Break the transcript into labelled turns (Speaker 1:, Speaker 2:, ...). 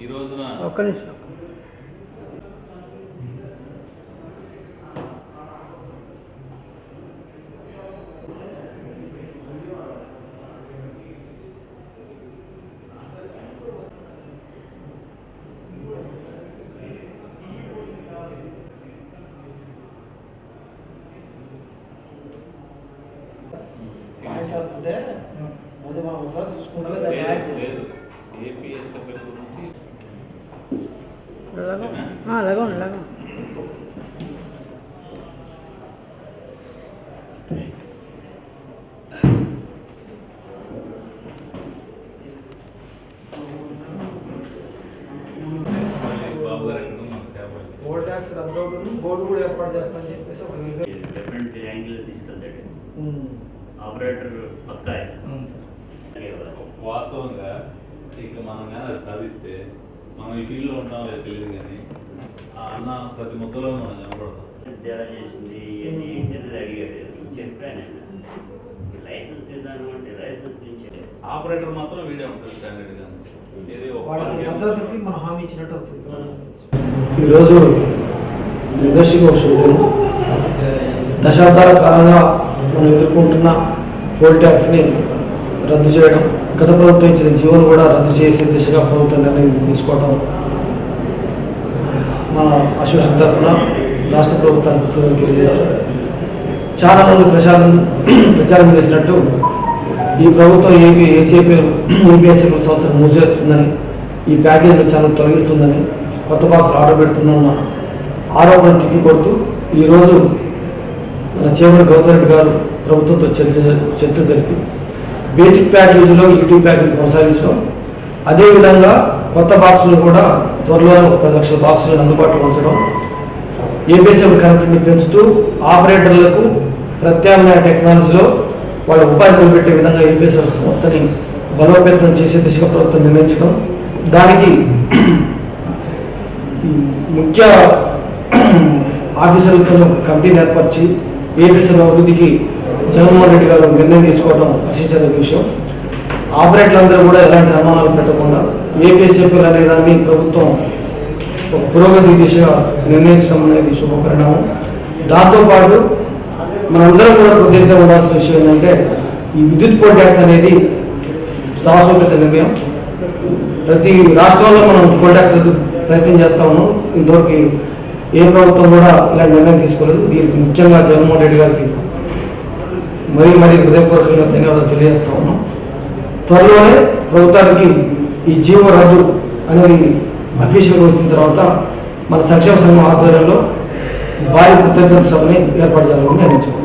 Speaker 1: ఈ రోజున
Speaker 2: ఒక్క నిమిషం.
Speaker 3: పాయింట్ ముందు మనం ఒకసారి చూసుకుంటే దాన్ని యాడ్.
Speaker 1: లేదు. ఏపీఎస్ఎఫ్ఎల్ గురించి
Speaker 3: బోర్డు ట్యాక్స్ రద్దు అవుతుంది. బోర్డు కూడా ఏర్పాటు చేస్తామని చెప్పేసి ఒక
Speaker 4: యాంగిల్ తీసుకెళ్తాడు. ఆపరేటర్ పక్కా
Speaker 3: అవును సార్.
Speaker 1: వాస్తవంగా ఇక మనం కానీ అది సాధిస్తే మనం ఈ ఫీల్డ్లో ఉంటాం లేదు తెలియదు కానీ ఆ అన్న ప్రతి ముద్దలో మనం కనపడతాం.
Speaker 4: చేసింది అడిగాడు. చెప్పాను లైసెన్స్ విధానం అంటే లైసెన్స్
Speaker 1: ఆపరేటర్ మాత్రం వీడే ఉంటుంది స్టాండర్డ్గా ఏది
Speaker 3: భద్రతకి మనం హామీ ఇచ్చినట్టు అవుతుంది.
Speaker 5: ఈరోజు ఇండస్ట్రీకి ఒక దశాబ్దాల కాలంగా మనం ఎదుర్కొంటున్న పోల్ ట్యాక్స్ని రద్దు చేయడం గత ప్రభుత్వం ఇచ్చిన జీవోను కూడా రద్దు చేసే దిశగా ప్రభుత్వం నిర్ణయం తీసుకోవడం మన అసోసియేషన్ తరఫున రాష్ట్ర ప్రభుత్వానికి తెలియజేస్తాం చాలా మంది ప్రచారం ప్రచారం చేసినట్టు ఈ ప్రభుత్వం ఏపీ ఏసీపీ ఏపీఎస్సీ సంస్థను మూసేస్తుందని ఈ ప్యాకేజీలు చాలా తొలగిస్తుందని కొత్త బాక్స్ ఆర్డర్ పెడుతుందన్న ఆరోపణ తిప్పికొడుతూ ఈరోజు మన చైర్మన్ గౌతమ్ రెడ్డి గారు ప్రభుత్వంతో చర్చ చర్చ జరిపి బేసిక్ ప్యాకేజీలో యూట్యూబ్ ప్యాకేజ్ కొనసాగించడం. అదేవిధంగా కొత్త బాక్సులు కూడా త్వరలో ఒక పది లక్షల బాక్సులను అందుబాటులో ఉంచడం. ఏపీఎస్ఎఫ్ కనెక్టివిటీ పెంచుతూ ఆపరేటర్లకు ప్రత్యామ్నాయ టెక్నాలజీలో వాళ్ళ ఉపాధి పెట్టే విధంగా ఏపీఎస్ఎఫ్ సంస్థని బలోపేతం చేసే దిశగా ప్రభుత్వం నిర్ణయించడం. దానికి ముఖ్య ఆఫీసర్లతో ఒక కమిటీని ఏర్పరిచి ఏపీఎస్ఎఫ్ అభివృద్ధికి జగన్మోహన్ రెడ్డి గారు నిర్ణయం తీసుకోవడం హర్షించదగ్గ విషయం. ఆపరేటర్లందరూ కూడా ఎలాంటి అనుమానాలు పెట్టకుండా ఏపీఎస్ఎఫ్ఎల్ అనే దాన్ని ప్రభుత్వం ఒక పురోగతి దిశగా నిర్ణయించడం అనేది శుభపరిణామం. దాంతోపాటు మనందరం కూడా కృతజ్ఞత ఉండాల్సిన విషయం ఏంటంటే ఈ విద్యుత్ పోల్ ట్యాక్స్ అనేది సాహసోపేత నిర్ణయం. ప్రతి రాష్ట్రంలో మనం పోల్ ట్యాక్స్ ప్రయత్నం చేస్తా ఉన్నాం. ఇంతవరకు ఏ ప్రభుత్వం కూడా ఇలాంటి నిర్ణయం తీసుకోలేదు. దీనికి ముఖ్యంగా జగన్మోహన్ రెడ్డి గారికి మరీ మరీ హృదయపూర్వకంగా ధన్యవాదాలు తెలియజేస్తా ఉన్నాం. త్వరలోనే ప్రభుత్వానికి ఈ జీవ రద్దు అనేది అఫీషియల్గా వచ్చిన తర్వాత మన సంక్షేమ సంఘం ఆధ్వర్యంలో భారీ కృతజ్ఞత సభని ఏర్పాటు చేయాలని నిర్ణయించుకున్నాం.